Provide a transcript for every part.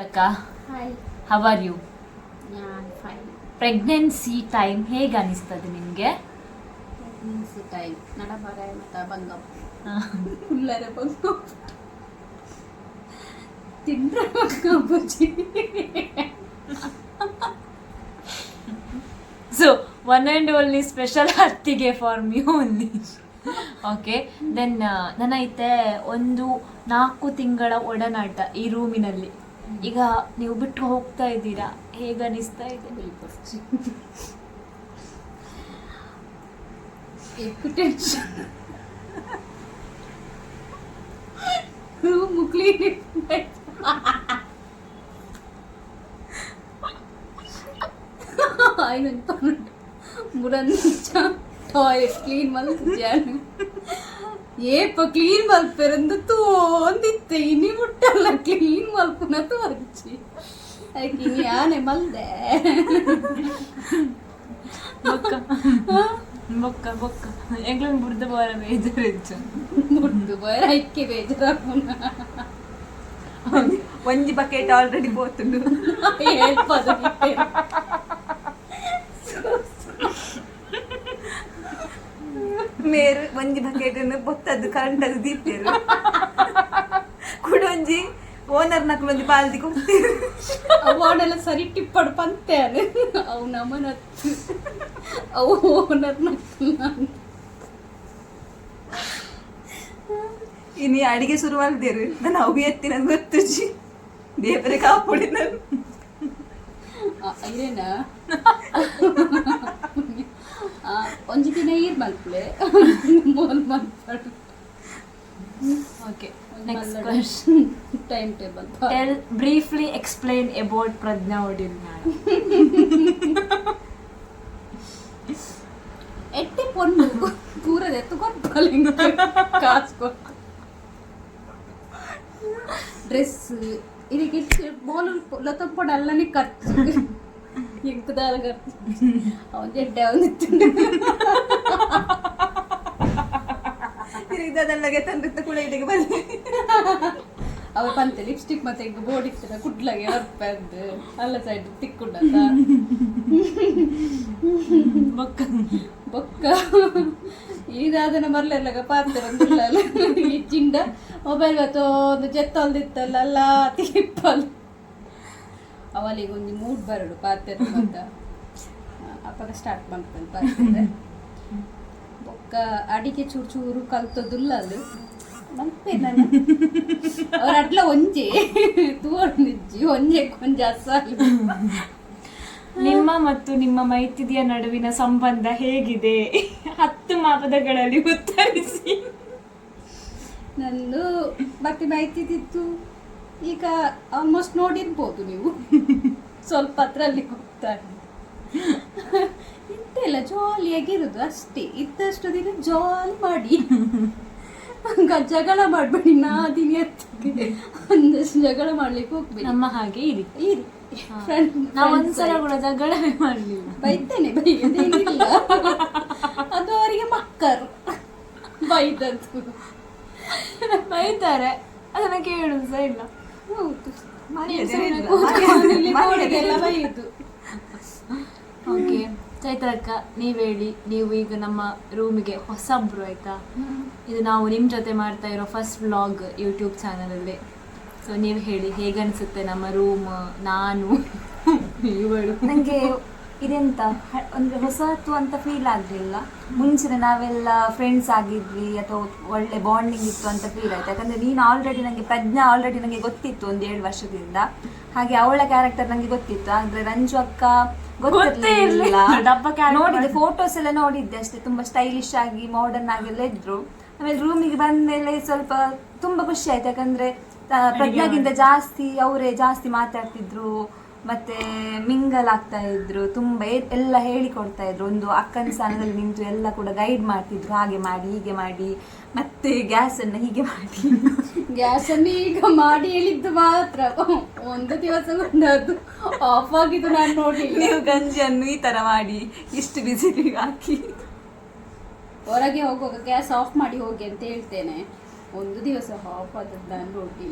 ಅಕ್ಕ? Hi are you pregnancy time ಹೇಗೆ ಅನಿಸ್ತದೆ ನಿಮಗೆ? So one and only special ಹತ್ತಿಗೆ for me only okay then ನನೈತೆ ಒಂದು ನಾಲ್ಕು ತಿಂಗಳ ಒಡನಾಟ ಈ ರೂಮಿನಲ್ಲಿ ಈಗ ನೀವು ಬಿಟ್ಟು ಹೋಗ್ತಾ ಇದ್ದೀರಾ ಹೇಗೆ ಅನಿಸ್ತಾ ಇದೆ ఎక్కువ టెన్షన్ రూమ్ క్లీన్ ఆయన ಮುರಂಚ ಟಾಯ್ಲೆಟ್ ಕ್ಲೀನ್ ಮಲ್ತಿದ್ಯಾನು ಏಪ ಕ್ಲೀನ್ ಮಲ್ಪೆರಂದು ತೋಂದಿತ್ತೆ ಇನಿ ಮುಟ್ಟಲ್ಲ ಕ್ಲೀನ್ ಮಲ್ಪುನ ತೋರ್ಚಿ ಅದಕ್ಕೆ ಇನಿ ಆನೆ ಮಲ್ದೆ ಬೊಕ್ಕ ಬೊಕ್ಕ ಬೊಕ್ಕ ಎಂಗ್ಲನ್ ಬುಡ್ದ ಬಾರ ಬೇಜಾರು ಹೆಚ್ಚು ಮುಡ್ದು ಬರ ಐಕ್ಕೆ ಬೇಜಾರಾಗುನ ಒಂಜಿ ಬಕೆಟ್ ಆಲ್ರೆಡಿ ಬೋತುಂಡು ಹೇಳ್ಪದು ಮೇರು ಒಂಜಿ ಬಕೆಟ್ ಬೊತ್ತದ್ದು ಕರೆಂಟ್ ಅದು ದೀಪ್ತಿರು ಕುಡೊಂಜಿ ಓನರ್ ನಕ್ಲು ಒಂಜಿ ಪಾಲ್ದಿ ಕೊಡ್ತೀರು ಸರಿ ಟಿಪ್ಪಡು ಪಂತೆ ಅವು ನಮ್ಮನತ್ತು ಅವು ಓನರ್ ಇನ್ನು ಅಡಿಗೆ ಶುರು ಮಾಡಿದೇರು ನಾನು ಅವು ಎತ್ತಿನ ಗೊತ್ತುಜಿ ದೇವರೇ ಕಾಪುಡಿ ನಾನು. ಇದೇನಾ ಒಂಜಿ ದಿನ ಈರ್ ಮಲ್ಪಲೆ ಮೋಲ್ ಮಲ್ಪಡು okay next question time table tell briefly explain about Prajna ಒಡಿಲ್ ಎಟ್ಟೆ ಪೊಂಡು ಪೂರದ ಎತ್ತುಕೊಂಡು ಕಾಸು ಡ್ರೆಸ್ ಇದಕ್ಕೆ ಬೋಲು ಲತಂಪೊಡ ಅಲ್ಲನೇ ಖರ್ಚು ಜಡ್ಡೆ ಅವನಿತ್ತು ಇದನ್ನೆಲ್ಲಗೆ ತಂದಿತ್ತ ಕೂಡ ಇದಕ್ಕೆ ಬಂದೆ ಅವ ಪಂತೆ ಲಿಪ್ಸ್ಟಿಕ್ ಮತ್ತೆ ಈಗ ಬೋರ್ಡ್ ಕುಡ್ಲಗೆ ಕುಡ್ಲಾಗೆ ಅಲ್ಲ ಸೈಡ್ ತಿಕ್ಕೊಂಡಂತ ಬೊಕ್ಕ ಬೊಕ್ಕ ಇದಾದನ ಮರ್ಲೆಲ್ಲಗ ಪಾತ್ರ ಈ ಚಿಂಡ ಮೊಬೈಲ್ ಒಂದು ಜೆತ್ತೊಲ್ದಿತ್ತಲ್ಲ, ಅಲ್ಲ ತಿಪ್ಪಲ್ ಅವಲಿಗೆ ಒಂದು ಮೂಡ್ ಬರಡು ಪಾತ್ರೆ ಅಂತ ಅಪ್ಪಾಗ ಸ್ಟಾರ್ಟ್ ಮಾಡ್ತಾನೆ ಪಾತ್ರೆ ಬೊಕ್ಕ ಅಡಿಕೆ ಚೂರು ಚೂರು ಕಲ್ತದುಲ್ಲ ಅದು. ಮಲ್ಪೆ ನಾನು ಅವ್ರ ಅಡ್ಲ ಒಂಜೆ ತೂರ್ನಿಜ್ಜಿ ಒಂಜೆ ಕೊಂಜೆ ಅಸಾಲಿ ನಿಮ್ಮ ಮತ್ತು ನಿಮ್ಮ ಮೈತ್ರಿಯ ನಡುವಿನ ಸಂಬಂಧ ಹೇಗಿದೆ? ಹತ್ತು ಮಾಪದಗಳಲ್ಲಿ ಉತ್ತರಿಸಿ. ನಂದು ಮತ್ತೆ ಮಾಹಿತಿದ್ದಿತ್ತು ಈಗ ಆಲ್ಮೋಸ್ಟ್ ನೋಡಿರ್ಬೋದು ನೀವು. ಸ್ವಲ್ಪ ಹತ್ರಲ್ಲಿ ಹೋಗ್ತಾರೆ ಇಂತೆಲ್ಲ ಜಾಲಿಯಾಗಿರೋದು ಅಷ್ಟೇ. ಇದ್ದಷ್ಟು ದಿನ ಜಾಲಿ ಮಾಡಿ. ಹಂಗ ಜಗಳ ಮಾಡಬೇಡಿ ನಾ ದಿನ ಒಂದಷ್ಟು ಜಗಳ ಮಾಡ್ಲಿಕ್ಕೆ ಹೋಗ್ಬೇಡಿ. ನಮ್ಮ ಹಾಗೆ ಇರಿ. ಇರಿ. ಕೂಡ ಜಗಳವೇ ಮಾಡಲಿಲ್ಲ. ಬೈತೇನೆ ಬೈಯದೇನಿಲ್ಲ. ಅದು ಅವರಿಗೆ ಮಕ್ಕರು. ಬೈದದ್ದು. ಬೈತಾರೆ. ಅದನ್ನ ಕೇಳುದು ಸಹ ಇಲ್ಲ. ಓಕೆ. ಚೈತ್ರಕ್ಕ ನೀವ್ ಹೇಳಿ. ನೀವು ಈಗ ನಮ್ಮ ರೂಮಿಗೆ ಹೊಸಬ್ರು ಆಯ್ತಾ? ಇದು ನಾವು ನಿಮ್ ಜೊತೆ ಮಾಡ್ತಾ ಇರೋ ಫಸ್ಟ್ ವ್ಲಾಗ್ ಯೂಟ್ಯೂಬ್ ಚಾನಲಲ್ಲಿ ಸೊ ನೀವು ಹೇಳಿ ಹೇಗನ್ಸುತ್ತೆ ನಮ್ಮ ರೂಮ್ ನಾನು ಇವಳು? ನನಗೆ ಇದೆಂತ? ಅಂದ್ರೆ ಹೊಸತು ಅಂತ ಫೀಲ್ ಆಗಲಿಲ್ಲ. ಮುಂಚೆ ನಾವೆಲ್ಲ ಫ್ರೆಂಡ್ಸ್ ಆಗಿದ್ವಿ ಅಥವಾ ಒಳ್ಳೆ ಬಾಂಡಿಂಗ್ ಇತ್ತು ಅಂತ ಫೀಲ್ ಆಯ್ತು. ಯಾಕಂದ್ರೆ ನೀನು ಆಲ್ರೆಡಿ ನನಗೆ ಪ್ರಜ್ಞಾ ಆಲ್ರೆಡಿ ನನಗೆ ಗೊತ್ತಿತ್ತು ಒಂದು ಏಳು ವರ್ಷದಿಂದ. ಹಾಗೆ ಅವಳ ಕ್ಯಾರೆಕ್ಟರ್ ನನಗೆ ಗೊತ್ತಿತ್ತು. ಅಂದ್ರೆ ರಂಜು ಅಕ್ಕ ಗೊತ್ತೇ ಗೊತ್ತಿರಲಿಲ್ಲ. ನೋಡಿದ್ದೆ ಫೋಟೋಸ್ ಎಲ್ಲ ನೋಡಿದ್ದೆ ಅಷ್ಟೇ. ತುಂಬಾ ಸ್ಟೈಲಿಶ್ ಆಗಿ ಮಾಡರ್ನ್ ಆಗೆಲ್ಲ ಇದ್ರು. ಆಮೇಲೆ ರೂಮಿಗೆ ಬಂದ್ಮೇಲೆ ಸ್ವಲ್ಪ ತುಂಬಾ ಖುಷಿ ಆಯ್ತು. ಯಾಕಂದ್ರೆ ಪ್ರಜ್ಞಾಗಿಂತ ಜಾಸ್ತಿ ಅವರೇ ಜಾಸ್ತಿ ಮಾತಾಡ್ತಿದ್ರು. ಮತ್ತೆ ಮಿಂಗಲ್ ಆಗ್ತಾ ಇದ್ರು ತುಂಬಾ ಎಲ್ಲ ಹೇಳಿಕೊಡ್ತಾ ಇದ್ರು. ಒಂದು ಅಕ್ಕನ ಸ್ಥಾನದಲ್ಲಿ ನಿಂತು ಎಲ್ಲ ಕೂಡ ಗೈಡ್ ಮಾಡ್ತಿದ್ರು ಹಾಗೆ ಮಾಡಿ ಹೀಗೆ ಮಾಡಿ ಮತ್ತೆ ಗ್ಯಾಸ್ ಅನ್ನ ಹೀಗೆ ಮಾಡಿ. ಗ್ಯಾಸ್ ಅನ್ನು ಈಗ ಮಾಡಿ ಹೇಳಿದ್ದು ಮಾತ್ರ. ಒಂದು ದಿವಸ ಅದು ಆಫ್ ಆಗಿದ್ದು ನಾನು ನೋಡಿ ನೀವು ಗಂಜಿಯನ್ನು ಈ ತರ ಮಾಡಿ ಇಷ್ಟು ಬಿಸಿಲಿಗೆ ಹಾಕಿ. ಹೊರಗೆ ಹೋಗುವಾಗ ಗ್ಯಾಸ್ ಆಫ್ ಮಾಡಿ ಹೋಗಿ ಅಂತ ಹೇಳ್ತೇನೆ. ಒಂದು ದಿವಸ ಆಫ್ ಆದದ್ದು ನಾನು ನೋಡಿ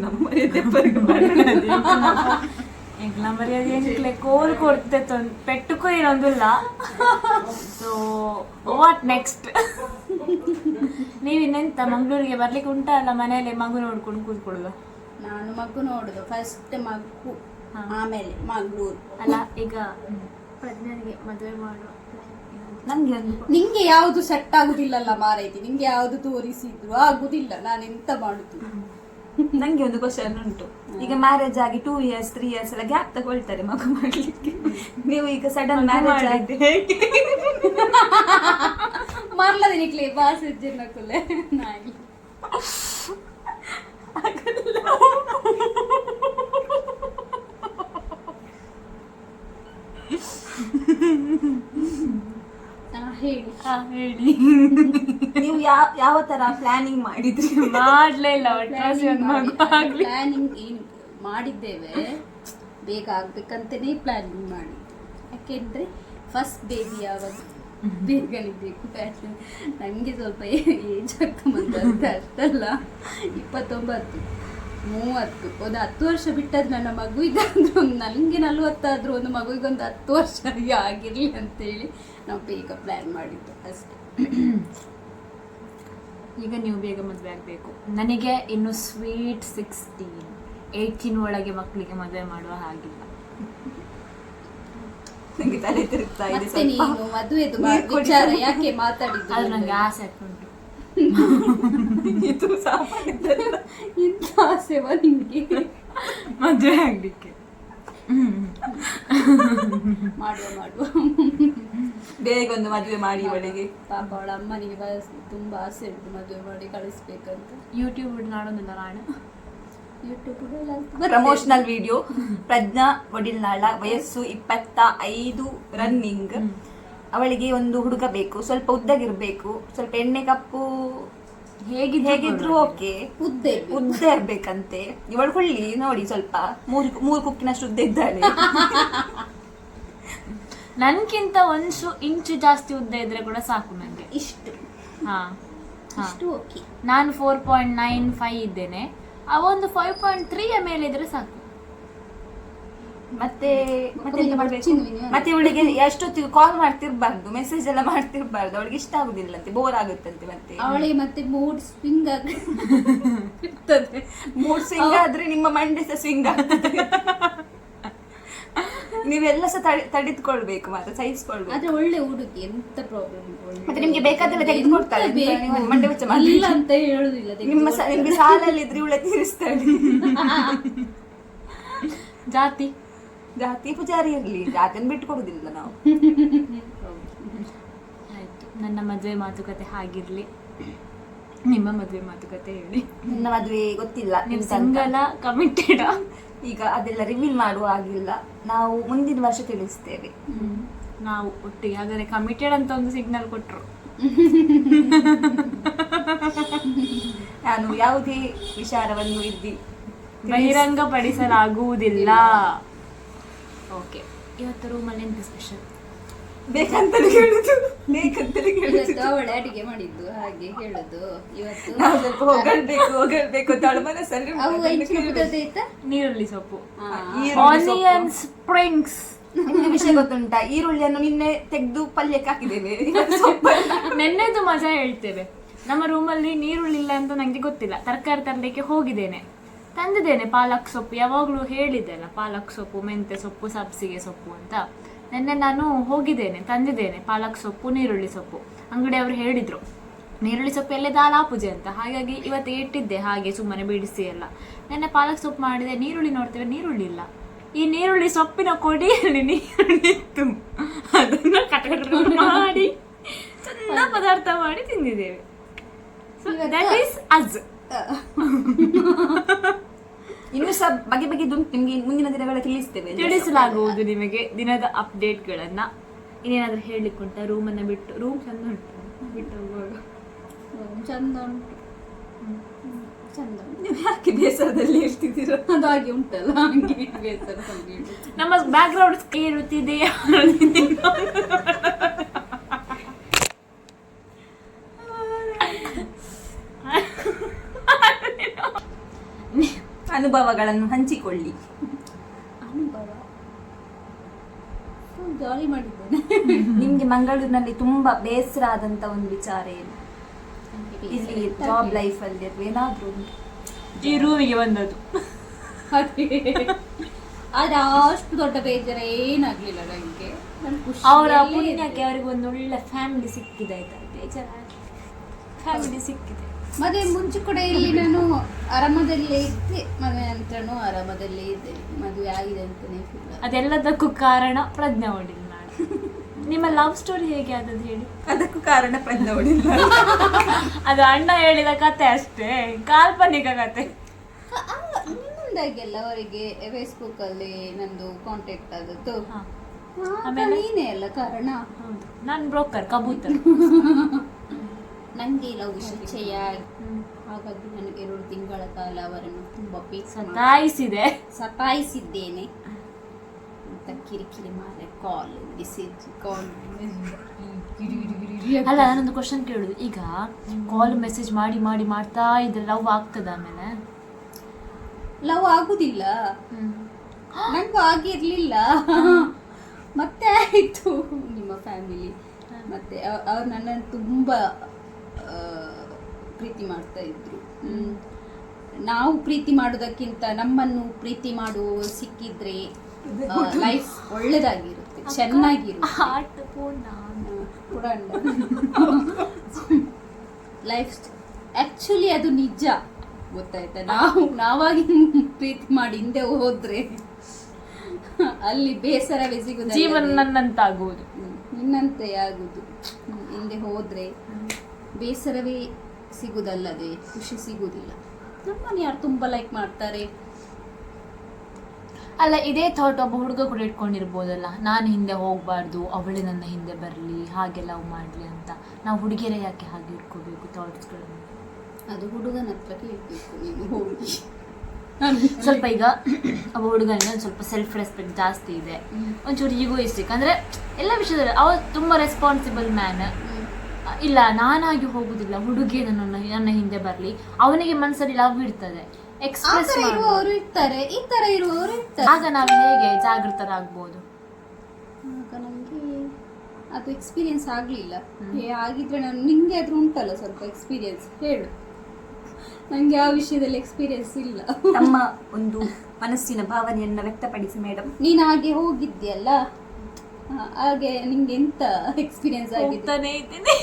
ನಮ್ಮ. ಎಂಕ್ಲ ಮರ್ಯಾದೆ ಎಂಕ್ಲೆ ಕೋಲ್ ಕೊಡ್ತೆ ತೊಂದ್ ಪೆಟ್ಟುಕೋ ಇರೋದಿಲ್ಲ ಸೊ ವಾಟ್ ನೆಕ್ಸ್ಟ್ ನೀವಿನ್ನೆಂತ ಮಂಗಳೂರಿಗೆ ಬರ್ಲಿಕ್ಕೆ ಉಂಟಾ ಅಲ್ಲ ಮನೆಯಲ್ಲಿ ಮಗು ನೋಡ್ಕೊಂಡು ಕೂತ್ಕೊಳ್ಳುವ? ನಾನು ಮಗು ನೋಡುದು ಫಸ್ಟ್ ಮಗು ಆಮೇಲೆ ಮಂಗಳೂರು. ಅಲ್ಲ ಈಗ ಪ್ರಜ್ಞನಿಗೆ ಮದುವೆ ಮಾಡುವ. ನಂಗೆ ಒಂದು ನಿಂಗೆ ಯಾವುದು ಸೆಟ್ ಆಗುದಿಲ್ಲಲ್ಲ ಮಾರೈತಿ ನಿಂಗೆ ಯಾವುದು ತೋರಿಸಿದ್ರು ಆಗುದಿಲ್ಲ ನಾನು ಎಂತ ಮಾಡುದು ನಂಗೆ ಒಂದು ಕ್ವಶನ್ ಉಂಟು. ಈಗ ಮ್ಯಾರೇಜ್ ಆಗಿ ಟೂ ಇಯರ್ಸ್ ತ್ರೀ ಇಯರ್ಸ್ ಎಲ್ಲ ಗ್ಯಾಪ್ ತಗೊಳ್ತಾರೆ ಮಗು ಮಾಡ್ಲಿಕ್ಕೆ. ನೀವು ಈಗ ಸಡನ್ ಮ್ಯಾರೇಜ್. ಆಗಿ ಮರ್ಲದ ನಿಕ್ಲಿ ಬಾಸ್ ನಕುಲೆ ನಾಯಿ ಹೇಳಿ. ಹಾ, ಹೇಳಿ. ನೀವು ಯಾವ ಯಾವ ತರ ಪ್ಲಾನಿಂಗ್ ಮಾಡಿದ್ರಿ? ಮಾಡ್ಲೇ ಇಲ್ಲ ಒಟ್ಟಾಸಿ ಒಂದು ಮಗು ಆಗ್ಲಿ. ಪ್ಲಾನಿಂಗ್ ಏನು ಮಾಡಿದ್ದೇವೆ. ಬೇಗ ಆಗ್ಬೇಕಂತನೇ ಪ್ಲಾನಿಂಗ್ ಮಾಡಿ ಯಾಕೆಂದ್ರೆ ಫಸ್ಟ್ ಬೇಬಿ ಯಾವಾಗ ಬೇಗನೆ ಬೇಕು ನನಗೆ ಸ್ವಲ್ಪ ಏಜ್ ಆಗ್ತಾ ಅರ್ಥ ಅಷ್ಟಲ್ಲ ಇಪ್ಪತ್ತೊಂಬತ್ತು. ಮೂವತ್ತು ಒಂದು ಹತ್ತು ವರ್ಷ ಬಿಟ್ಟದ್ದು ನನ್ನ ಮಗುವಿಗಾದ್ರೂ ಒಂದು ನನಗೆ ನಲ್ವತ್ತಾದ್ರೂ ಒಂದು ಮಗುವಿಗೊಂದು ಹತ್ತು ವರ್ಷ ಆಗಿರಲಿ ಅಂತೇಳಿ ನಾವು ಬೇಗ ಪ್ಲ್ಯಾನ್ ಮಾಡಿದ್ದು ಅಷ್ಟೆ. ಈಗ ನೀವು ಬೇಗ ಮದುವೆ ಆಗಬೇಕು. ನನಗೆ ಇನ್ನು ಸ್ವೀಟ್ ಸಿಕ್ಸ್ಟೀನ್ ಏಯ್ಟೀನ್ ಒಳಗೆ ಮಕ್ಕಳಿಗೆ ಮದುವೆ ಮಾಡುವ ಹಾಗಿಲ್ಲ. ನನಗೆ ತಲೆ ತಿರುಗ್ತಾ ಇದೆ ನೀನು ಮದುವೆದು ವಿಚಾರ ಯಾಕೆ ಮಾತಾಡಿದ್ದು ಅದು ನನಗೆ ಆಸೆ ಆಗ್ತುಂಟು ಇದು ಸಾಮಾನ್ಯ ಇಂಥ ಆಸೆವ ನಿಮಗೆ ಮದುವೆ ಆಗಲಿಕ್ಕೆ. ಮಾಡುವ ಮಾಡುವ. ಬೇಗ ಒಂದು ಮದುವೆ ಮಾಡಿ ಒಳಗೆ ಪಾಪ ಅವಳ ಅಮ್ಮನಿಗೆ ಬಸ್ ತುಂಬಾ ಆಸೆ ಉಂಟು ಮದುವೆ ಮಾಡಿ ಕಳಿಸ್ಬೇಕಂತ. ಯೂಟ್ಯೂಬ್ ನಾಡೋದಿಲ್ಲ ನಾನು ಯೂಟ್ಯೂಬ್ ಪ್ರಮೋಷನಲ್ ವಿಡಿಯೋ ಪ್ರಜ್ಞಾ ಒಡಿಲ್ನಾಳ ವಯಸ್ಸು ಇಪ್ಪತ್ತ ಐದು ರನ್ನಿಂಗ್ ಅವಳಿಗೆ ಒಂದು ಹುಡುಗ ಬೇಕು ಸ್ವಲ್ಪ ಉದ್ದಗಿರ್ಬೇಕು ಸ್ವಲ್ಪ ಎಣ್ಣೆ ಕಪ್ಪು ಹೇಗಿದ್ ಹೇಗಿದ್ರು ಓಕೆ. ಉದ್ದೆ ಉದ್ದ ಇರ್ಬೇಕಂತೆ. ಇವಳು ಹುಳ್ಳಿ ನೋಡಿ ಸ್ವಲ್ಪ ಮೂರು ಮೂರು ಕುಕ್ಕಿನಷ್ಟು ಉದ್ದ ಇದ್ದಾಳೆ. ನನ್ಗಿಂತ ಒಂದು ಇಂಚು ಜಾಸ್ತಿ ಉದ್ದ ಇದ್ರೆ ಕೂಡ ಸಾಕು ನನಗೆ ಇಷ್ಟು. ಹಾ ಹಾ. ಇಷ್ಟು ಓಕೆ. ನಾನು ಫೋರ್ ಪಾಯಿಂಟ್ ನೈನ್ ಫೈವ್ ಇದ್ದೇನೆ. ಆ ಒಂದು ಫೈವ್ ಪಾಯಿಂಟ್ ತ್ರೀಯ ಮೇಲೆ ಇದ್ರೆ ಸಾಕು. ಮತ್ತೆ ಮತ್ತೆ ಮಾಡ್ಬೇಕು ಮತ್ತೆ ಇವಳಿಗೆ ಎಷ್ಟೊತ್ತಿಗೆ ಕಾಲ್ ಮಾಡ್ತಿರ್ಬಾರ್ದು ಮೆಸೇಜ್ ಎಲ್ಲ ಮಾಡ್ತಿರ್ಬಾರ್ದು ಅವಳಿಗೆ ಇಷ್ಟ ಆಗುದಿಲ್ಲಂತೆ ಬೋರ್ ಆಗುತ್ತಂತೆ ಮತ್ತೆ. ಅವಳಿಗೆ ಮತ್ತೆ ಮೂಡ್ ಸ್ವಿಂಗ್ ಆಗ್ತದೆ ಮೂಡ್ ಸ್ವಿಂಗ್ ಆದ್ರೆ ನಿಮ್ಮ ಮಂಡೆ ಸಹ ಸ್ವಿಂಗ್ ಆಗ್ತದೆ. ನೀವೆಲ್ಲ ಸಹ ತಡೆ ತಡೆದುಕೊಳ್ಬೇಕು ಮಾತ್ರ ಸಹಿಸ್ಕೊಳ್ಬೇಕು. ಆದ್ರೆ ಒಳ್ಳೆ ಹುಡುಗಿ ಎಂತ ಪ್ರಾಬ್ಲಮ್ ಮತ್ತೆ ನಿಮ್ಗೆ ಬೇಕಾದ್ರೆ ತೆಗೆದುಕೊಡ್ತಾಳೆ. ಮಂಡೆ ಬೆಚ್ಚ. ಇಲ್ಲ ಅಂತ ಹೇಳುದಿಲ್ಲ ನಿಮ್ಮ ನಿಮ್ಗೆ ಸಾಲಲ್ಲಿ ಇದ್ರೆ ಇವಳೆ ತೀರಿಸ್ತಾಳೆ. ಜಾತಿ. ಜಾತಿ ಪೂಜಾರಿ ಇರ್ಲಿ ಜಾತಿಯನ್ನು ಬಿಟ್ಟು ಕೊಡುದಿಲ್ಲ ನಾವು. ಆಯ್ತು. ನನ್ನ ಮದುವೆ ಮಾತುಕತೆ ಹಾಗಿರ್ಲಿ. ನಿಮ್ಮ ಮದುವೆ ಮಾತುಕತೆ ಹೇಳಿ. ನನ್ನ ಮದುವೆ ಗೊತ್ತಿಲ್ಲ ನೀವು ಸಂಗನ ಕಮಿಟೆಡ್ ಈಗ ಅದೆಲ್ಲ ರಿವೀಲ್ ಮಾಡುವ ಆಗಿಲ್ಲ ನಾವು ಮುಂದಿನ ವರ್ಷ ತಿಳಿಸ್ತೇವೆ. ನಾವು ಒಟ್ಟಿಗೆ ಆದರೆ ಕಮಿಟೆಡ್ ಅಂತ ಒಂದು ಸಿಗ್ನಲ್ ಕೊಟ್ರು. ನಾನು ಯಾವುದೇ ವಿಚಾರವನ್ನು ಇದ್ದಿ ಬಹಿರಂಗ ಪಡಿಸಲಾಗುವುದಿಲ್ಲ ಓಕೆ ಇವತ್ತು ರೂಮಲ್ಲಿ ಎಂತ ಸ್ಪೆಷಲ್ ಬೇಕಂತಲೇ ಹೇಳುದು ಬೇಕಂತಲೇ ಹೇಳುದು ಇವತ್ತು ಅವಳೆ ಅಡಿಗೆ ಮಾಡಿದ್ದು ಹಾಗೆ ಹೇಳುದು. ಇವತ್ತು ನಾವು ಸ್ವಲ್ಪ ಹೊಗಳ್ಬೇಕು ಹೊಗಳ್ಬೇಕು ಅಂತ ಅವಳ ಮನಸ್ಸಲ್ಲಿ ಅವು ನೀರುಳ್ಳಿ ಸೊಪ್ಪು. ಹಾ. ಈರುಳ್ಳಿ ಸೊಪ್ಪು. ಆನಿಯನ್ ಸ್ಪ್ರಿಂಗ್ಸ್ ನಿಮ್ಗೆ ವಿಷಯ ಗೊತ್ತುಂಟಾ? ಈರುಳ್ಳಿಯನ್ನು ನಿನ್ನೆ ತೆಗೆದು ಪಲ್ಯಕ್ಕೆ ಹಾಕಿದ್ದೇವೆ. ನೆನ್ನೆದು ಮಜಾ ಹೇಳ್ತೇವೆ. ನಮ್ಮ ರೂಮಲ್ಲಿ ನೀರುಳ್ಳಿ ಇಲ್ಲ ಅಂತ ನಂಗೆ ಗೊತ್ತಿಲ್ಲ. ತರಕಾರಿ ತರಲಿಕ್ಕೆ ಹೋಗಿದ್ದೇನೆ. ತಂದಿದ್ದೇನೆ ಪಾಲಕ್ ಸೊಪ್ಪು. ಯಾವಾಗಲೂ ಹೇಳಿದ್ದೆ ಅಲ್ಲ ಪಾಲಕ್ ಸೊಪ್ಪು ಮೆಂತೆ ಸೊಪ್ಪು ಸಬ್ಸಿಗೆ ಸೊಪ್ಪು ಅಂತ. ನಿನ್ನೆ ನಾನು ಹೋಗಿದ್ದೇನೆ ತಂದಿದ್ದೇನೆ ಪಾಲಕ್ ಸೊಪ್ಪು ನೀರುಳ್ಳಿ ಸೊಪ್ಪು. ಅಂಗಡಿಯವರು ಹೇಳಿದ್ರು ನೀರುಳ್ಳಿ ಸೊಪ್ಪು ಎಲ್ಲೇ ದಾಲಾ ಪೂಜೆ ಅಂತ? ಹಾಗಾಗಿ ಇವತ್ತು ಇಟ್ಟಿದ್ದೆ ಹಾಗೆ ಸುಮ್ಮನೆ ಬಿಡಿಸಿ ಎಲ್ಲ. ನೆನ್ನೆ ಪಾಲಕ್ ಸೊಪ್ಪು ಮಾಡಿದೆ ನೀರುಳ್ಳಿ ನೋಡ್ತೇವೆ ನೀರುಳ್ಳಿ ಇಲ್ಲ. ಈ ನೀರುಳ್ಳಿ ಸೊಪ್ಪಿನ ಕೊಡಿಯಲ್ಲಿ ನೀರುಳ್ಳಿ ಇತ್ತು. ಅದನ್ನ ಕಟ್ ಕಟ್ ಕಟ್ ಮಾಡಿ. ಸಣ್ಣ ಪದಾರ್ಥ ಮಾಡಿ ತಿಂದಿದ್ದೇವೆ. ದಟ್ ಈಸ್ ಅಜ್ ಇನ್ನು ಸಹ ಬಗೆ ಬಗೆ ನಿಮ್ಗೆ ಮುಂದಿನ ದಿನಗಳ ತಿಳಿಸ್ತೇವೆ ತಿಳಿಸಲಾಗುವುದು ನಿಮಗೆ ದಿನದ ಅಪ್ಡೇಟ್ಗಳನ್ನ. ಇನ್ನೇನಾದ್ರೂ ಹೇಳಲಿಕ್ಕುಂಟ ರೂಮನ್ನ ಬಿಟ್ಟು ರೂಮ್ ಚಂದ ಉಂಟು? ಬಿಟ್ಟು ಹೋಗುವಾಗ. ಚಂದ ಉಂಟು. ಚಂದ ನೀವು ಯಾಕೆ ಬೇಸರದಲ್ಲಿ ಹೇಳ್ತಿದ್ದೀರ ಅದು ಹಾಗೆ ಉಂಟಲ್ಲ ಹಂಗೆ ಬೇಸರ. ನಮ್ಮ ಬ್ಯಾಕ್ ಗ್ರೌಂಡ್ ಇರುತ್ತಿದೆ ಅನುಭವಗಳನ್ನು ಹಂಚಿಕೊಳ್ಳಿ. ಅನುಭವ? ಜಾಲಿ ಮಾಡಿದ್ದೇನೆ. ನಿಮ್ಗೆ ಮಂಗಳೂರಿನಲ್ಲಿ ತುಂಬಾ ಬೇಸರ ಆದಂತ ಒಂದು ವಿಚಾರ ಏನು? ಇಲ್ಲಿ ಜಾಬ್ ಲೈಫ್ ಅಲ್ಲಿ ಅಥವಾ ಏನಾದ್ರೂ ಉಂಟು? ಈ ರೂಮಿಗೆ ಬಂದದ್ದು. ಆದ್ರೆ ಅಷ್ಟು ದೊಡ್ಡ ಬೇಜಾರ ಏನಾಗ್ಲಿಲ್ಲ ನನಗೆ. ಅವರ ಪುಣ್ಯಕ್ಕೆ ಅವ್ರಿಗೆ ಒಂದು ಒಳ್ಳೆ ಫ್ಯಾಮಿಲಿ ಸಿಕ್ಕಿದೆ ಆಯ್ತಾ ಬೇಜಾರ ಫ್ಯಾಮಿಲಿ ಸಿಕ್ಕಿದೆ. ಮತ್ತೆ ಮುಂಚೆ ಕೂಡ ಇಲ್ಲಿ ನಾನು ಆರಾಮದಲ್ಲೇ ಇದ್ದೆ. ಮನೆ ನಂತರನೂ ಆರಾಮದಲ್ಲೇ ಇದ್ದೆ. ಮದುವೆ ಆಗಿದೆ ಅಂತಾನೆ ಫೀಲ್ ಅದೆಲ್ಲದಕ್ಕೂ ಕಾರಣ ಪ್ರಜ್ಞಾ ಹೊಡಿಲ್ ನಾನು ನಿಮ್ಮ ಲವ್ ಸ್ಟೋರಿ ಹೇಗೆ ಆದದ್ದು ಹೇಳಿ? ಅದಕ್ಕೂ ಕಾರಣ ಪ್ರಜ್ಞೆ ಅದು ಅಣ್ಣ ಹೇಳಿದ ಕತೆ ಅಷ್ಟೇ ಕಾಲ್ಪನಿಕ ಕತೆ. ನಿಮ್ಮಿಂದಾಗೆಲ್ಲ ಅವರಿಗೆ ಫೇಸ್ಬುಕ್ ಅಲ್ಲಿ ನಂದು ಕಾಂಟ್ಯಾಕ್ಟ್ ಆದದ್ದು. ಆಮೇಲೆ? ನೀನೇ ಅಲ್ಲ ಕಾರಣ? ನಾನು ಬ್ರೋಕರ್ ಕಬೂತರ್. ನಂಗೆ ಲವ್ ವಿಷಯ ಹಾಗಾಗಿ ನನಗೆ ಎರಡು ತಿಂಗಳ ಕಾಲ ಅವರನ್ನು ತುಂಬಾ ಪೀಕ್ ಮಾಡಿ. ಸತಾಯಿಸಿದೆ. ಸತಾಯಿಸಿದ್ದೇನೆ. ಅಂತ ಕಿರಿಕಿರಿ ಮಾರೆ ಕಾಲ್ ಮೆಸೇಜ್ ಕಾಲ್ ಅಲ್ಲ ನಾನೊಂದು ಕ್ವಶನ್ ಕೇಳುದು. ಈಗ ಕಾಲ್ ಮೆಸೇಜ್ ಮಾಡಿ ಮಾಡಿ ಮಾಡ್ತಾ ಇದ್ರೆ ಲವ್ ಆಗ್ತದ ಆಮೇಲೆ? ಲವ್ ಆಗುದಿಲ್ಲ. ನಂಗೂ ಆಗಿರ್ಲಿಲ್ಲ. ಮತ್ತೆ ಆಯ್ತು ನಿಮ್ಮ ಫ್ಯಾಮಿಲಿ ಮತ್ತೆ ಅವ್- ಅವ್ರು ನನ್ನನ್ನು ತುಂಬಾ ಪ್ರೀತಿ ಮಾಡ್ತಾ ಇದ್ರು. ನಾವು ಪ್ರೀತಿ ಮಾಡೋದಕ್ಕಿಂತ ನಮ್ಮನ್ನು ಪ್ರೀತಿ ಮಾಡುವ ಸಿಕ್ಕಿದ್ರೆ ಲೈಫ್ ಒಳ್ಳೇದಾಗಿರುತ್ತೆ ಚೆನ್ನಾಗಿರುತ್ತೆ. ಲೈಫ್ ಆಕ್ಚುಲಿ ಅದು ನಿಜ. ಗೊತ್ತಾಯ್ತಾ? ನಾವು ನಾವಾಗಿ ಪ್ರೀತಿ ಮಾಡಿ ಹಿಂದೆ ಹೋದ್ರೆ ಅಲ್ಲಿ ಬೇಸರವೇ ಸಿಗುದು ಜೀವನ ನನ್ನಂತಾಗುವುದು. ನಿನ್ನಂತೆ ಆಗುದು. ಹಿಂದೆ ಹೋದ್ರೆ ಬೇಸರವೇ ಸಿಗುವುದಲ್ಲದೆ ಖುಷಿ ಸಿಗುವುದಿಲ್ಲ. ನಮ್ಮನ್ನು ಯಾರು ತುಂಬ ಲೈಕ್ ಮಾಡ್ತಾರೆ? ಅಲ್ಲ ಇದೇ ಥಾಟ್ ಒಬ್ಬ ಹುಡುಗ ಕೂಡ ಇಟ್ಕೊಂಡಿರ್ಬೋದಲ್ಲ. ನಾನು ಹಿಂದೆ ಹೋಗಬಾರ್ದು ಅವಳೇ ನನ್ನ ಹಿಂದೆ ಬರಲಿ ಹಾಗೆ ಲವ್ ಮಾಡಲಿ ಅಂತ. ನಾವು ಹುಡುಗಿಯರೇ ಯಾಕೆ ಹಾಗೆ ಇಟ್ಕೋಬೇಕು ಥಾಟ್ಸ್ಗಳನ್ನು ಅದು ಹುಡುಗನ ಹತ್ರ ಕೇಳ್ಬೇಕು ನೀನು ಹೋಗಿ. ಸ್ವಲ್ಪ ಈಗ ಒಬ್ಬ ಹುಡುಗನಿಗೆ ಒಂದು ಸ್ವಲ್ಪ ಸೆಲ್ಫ್ ರೆಸ್ಪೆಕ್ಟ್ ಜಾಸ್ತಿ ಇದೆ. ಒಂಚೂರು ಈಗೋಯಿಸ್ಟಿಕ್ ಅಂದರೆ ಎಲ್ಲ ವಿಷಯದಲ್ಲಿ ಅವ ತುಂಬ ರೆಸ್ಪಾನ್ಸಿಬಲ್ ಮ್ಯಾನ್. ಇಲ್ಲ ನಾನಾಗಿ ಹೋಗುದಿಲ್ಲ. ಹುಡುಗಿ ನನ್ನ ನನ್ನ ಹಿಂದೆ ಬರಲಿ. ಅವನಿಗೆ ಮನಸ್ಸಲ್ಲಿ ಲವ್ ಇರ್ತದೆ. ಆ ಎಕ್ಸ್ಪ್ರೆಸ್ ತರ ಇರುವವರು ಇರ್ತಾರೆ ಈ ತರ ಇರುವವರು ಇರ್ತಾರೆ. ಆಗ ನಾವು ಹೇಗೆ ಜಾಗೃತರಾಗ್ಬೋದು? ಆಗ ನನಗೆ ಅದು ಎಕ್ಸ್ಪೀರಿಯನ್ಸ್ ಆಗಲಿಲ್ಲ. ಆಗಿದ್ರೆ ನಾನು ನಿಂಗೆ ಆದ್ರೂ ಉಂಟಲ್ಲ ಸ್ವಲ್ಪ ಎಕ್ಸ್ಪೀರಿಯನ್ಸ್ ಹೇಳು. ನನಗೆ ಆ ವಿಷಯದಲ್ಲಿ ಎಕ್ಸ್ಪೀರಿಯನ್ಸ್ ಇಲ್ಲ. ತಮ್ಮ ಒಂದು ಮನಸ್ಸಿನ ಭಾವನೆಯನ್ನ ವ್ಯಕ್ತಪಡಿಸಿ ಮೇಡಮ್ ನೀನು ಹಾಗೆ ಹೋಗಿದ್ಯಲ್ಲ ಹಾ, ಹಾಗೆ ನಿಂಗೆ ಎಂತ ಎಕ್ಸ್ಪೀರಿಯನ್ಸ್ ಆಗಿದೆ ಹೋಗ್ತಾನೆ ಇದ್ದೀನಿ.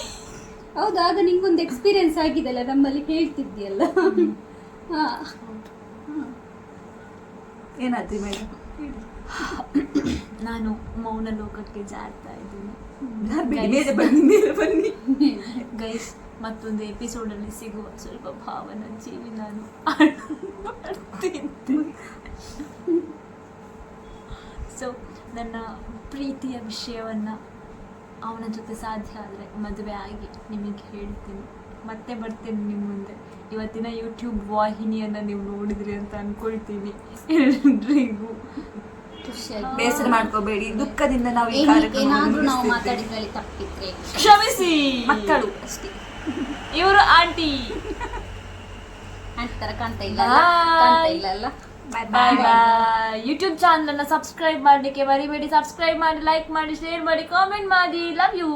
ಹೌದು ಆಗ ನಿಂಗೊಂದು ಎಕ್ಸ್ಪೀರಿಯನ್ಸ್ ಆಗಿದೆಲ್ಲ ನಮ್ಮಲ್ಲಿ ಹೇಳ್ತಿದ್ಯಲ್ಲ ಹಾ. ಏನಾದ್ರಿ ಮೇಡಮ್ ನಾನು ಮೌನ ಲೋಕಕ್ಕೆ ಜಾರ್ತಾ ಇದ್ದೀನಿ. ಬನ್ನಿ ಗೈಸ್ ಮತ್ತೊಂದು ಎಪಿಸೋಡ್ ಅಲ್ಲಿ ಸಿಗುವ ಸ್ವಲ್ಪ ಭಾವನ ಜೀವಿ ನಾನು ಸೊ ನನ್ನ ಪ್ರೀತಿಯ ವಿಷಯವನ್ನು ಅವನ ಜೊತೆ ಸಾಧ್ಯ ಆದರೆ ಮದುವೆ ಆಗಿ ನಿಮಗೆ ಹೇಳ್ತೀನಿ. ಮತ್ತೆ ಬರ್ತೀನಿ ನಿಮ್ಮ ಮುಂದೆ. ಇವತ್ತಿನ ಯೂಟ್ಯೂಬ್ ವಾಹಿನಿಯನ್ನು ನೀವು ನೋಡಿದ್ರಿ ಅಂತ ಅಂದ್ಕೊಳ್ತೀನಿ ಎಲ್ರಿಗೂ. ಬೇಸರ ಮಾಡ್ಕೋಬೇಡಿ. ದುಃಖದಿಂದ ನಾವು ಈ ಕಾರ್ಯಕ್ರಮ ಏನಾದ್ರೂ ನಾವು. ಮಾತಾಡಿದ್ರಲ್ಲಿ ತಪ್ಪಿದ್ರೆ. ಕ್ಷಮಿಸಿ. ಮಕ್ಕಳು. ಅಷ್ಟೇ. ಇವರು ಆಂಟಿ. ಆಂಟಿ ತರ ಕಾಣ್ತಾ ಇಲ್ಲ. ಕಾಣ್ತಾ ಇಲ್ಲ ಅಲ್ಲ? Bye bye YouTube channel subscribe ಮಾಡ್ಲಿಕ್ಕೆ ಮರಿಬೇಡಿ. ಸಬ್ಸ್ಕ್ರೈಬ್ ಮಾಡಿ ಲೈಕ್ ಮಾಡಿ ಶೇರ್ ಮಾಡಿ ಕಾಮೆಂಟ್ ಮಾಡಿ. Love you